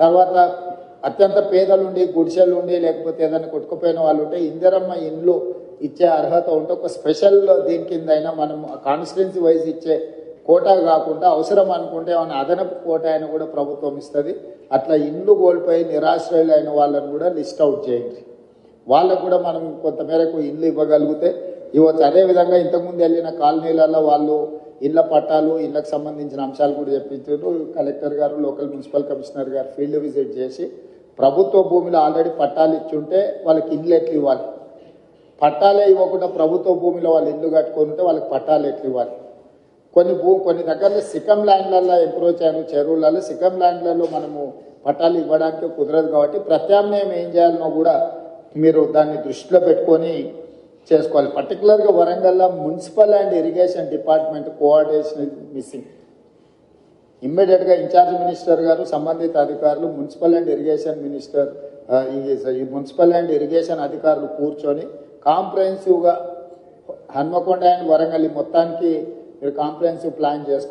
తర్వాత అత్యంత పేదలు ఉండి గుడిసెలు ఉండి లేకపోతే ఏదైనా కొట్టుకుపోయిన వాళ్ళు ఉంటే ఇందిరమ్మ ఇండ్లు ఇచ్చే అర్హత ఉంటే ఒక స్పెషల్ దీని కింద అయినా మనం కాన్స్టిట్యున్సీ వైజ్ ఇచ్చే కోటా కాకుండా అవసరం అనుకుంటే ఏమైనా అదనపు కోటా అయినా కూడా ప్రభుత్వం ఇస్తుంది. అట్లా ఇండ్లు కోల్పోయి నిరాశ్రయులు అయిన వాళ్ళని కూడా లిస్ట్ అవుట్ చేయండి. వాళ్ళకు కూడా మనం కొంతమేరకు ఇల్లు ఇవ్వగలిగితే ఇవ్వచ్చు. అదేవిధంగా ఇంతకుముందు వెళ్ళిన కాలనీలలో వాళ్ళు ఇళ్ళ పట్టాలు ఇళ్ళకు సంబంధించిన అంశాలు కూడా చెప్పించారు కలెక్టర్ గారు లోకల్ మున్సిపల్ కమిషనర్ గారు ఫీల్డ్ విజిట్ చేసి ప్రభుత్వ భూమిలో ఆల్రెడీ పట్టాలు ఇచ్చుంటే వాళ్ళకి ఇల్లు ఎట్లు ఇవ్వాలి? పట్టాలే ఇవ్వకుండా ప్రభుత్వ భూమిలో వాళ్ళు ఇల్లు కట్టుకొని ఉంటే వాళ్ళకి పట్టాలు ఎట్లు ఇవ్వాలి? కొన్ని భూ కొన్ని దగ్గరలో సికం ల్యాండ్లలో అప్రోచ్ అయ్యాను చెరువులలో సికం ల్యాండ్లలో మనము పట్టాలు ఇవ్వడానికి కుదరదు కాబట్టి ప్రత్యామ్నాయం ఏం చేయాలనో కూడా మీరు దాన్ని దృష్టిలో పెట్టుకొని చేసుకోవాలి. పర్టికులర్గా వరంగల్లో municipal and irrigation department coordination missing ఇమ్మీడియట్గా ఇన్ఛార్జ్ మినిస్టర్ గారు సంబంధిత అధికారులు మున్సిపల్ అండ్ ఇరిగేషన్ మినిస్టర్ ఈ- మున్సిపల్ అండ్ ఇరిగేషన్ అధికారులు కూర్చొని కాంప్రహెన్సివ్గా హన్మకొండ అండ్ వరంగల్ ఈ మొత్తానికి మీరు కాంప్రహెన్సివ్ ప్లాన్ చేసుకోవాలి